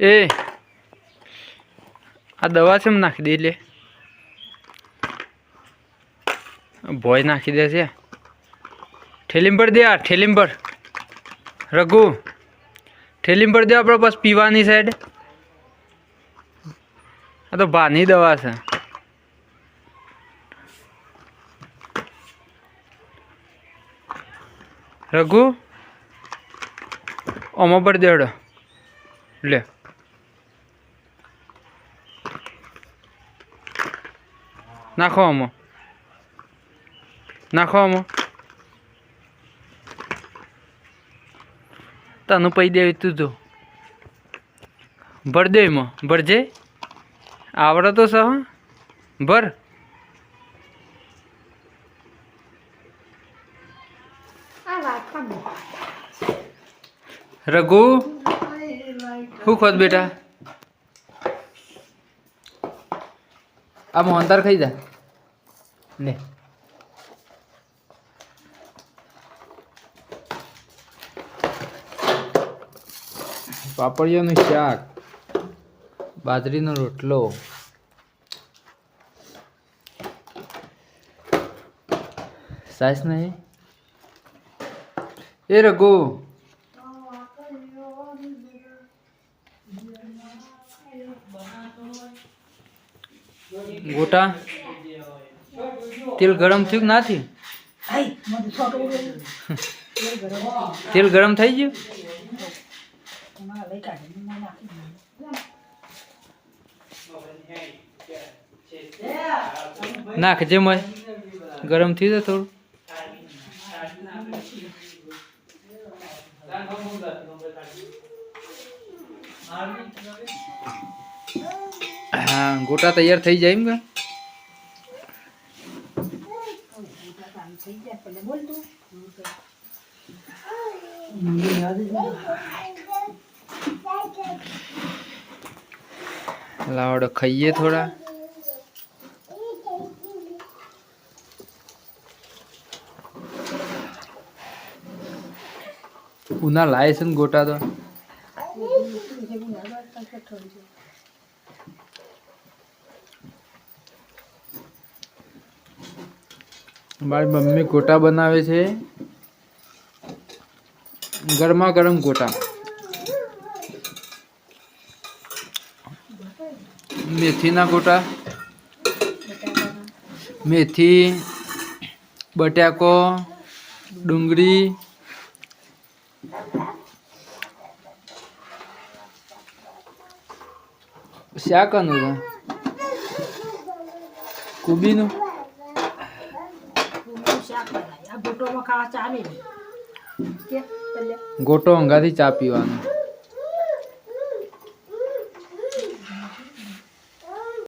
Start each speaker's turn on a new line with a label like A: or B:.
A: એ. આ દવા છે નાખી દે એટલે. ભોય નાખી દે છે. ઠેલીમ પર દે આ, ઠેલીમ પર. રઘુ, ઠેલીમ પર દે આપણે બસ પીવાની સાઈડ. આ તો ભાની દવા છે. રઘુ, ઓમો પર દેડો લે. નાખો આમાં નાખો આમાં તને પૈ દેવી તું તો ભર દે એમાં ભરજે આવડે તો સહ ભર રઘુ શું ખોત બેટા આ મોહનતાર ખાઈ જા. લે. પાપડિયાનું શાક બાજરીનો રોટલો સાસ નહીં? એ રઘુ. ગોટા? તેલ ગરમ થયું કે ના થયું?
B: આઈ મને છોટો ગયો
A: તેલ ગરમ થઈ ગયું. નાખજે મય ગરમ થઈ જાય થોડું. હા, ગોટા તૈયાર થઈ જાય એમ કે? લાવડો ખાઈએ થોડા. ઉના લાય છે ને ગોટા તો. મારી મમ્મી ગોટા બનાવે છે. ગરમા ગરમ ગોટા. મેથીના ગોટા. મેથી, બટાકો, ડુંગળી. શાકનું કુબીનું
B: શાક બનાય આ ગોટોમાં ખાવા ચાલે ને
A: ગોટો અંગાથી ચા પીવાનો.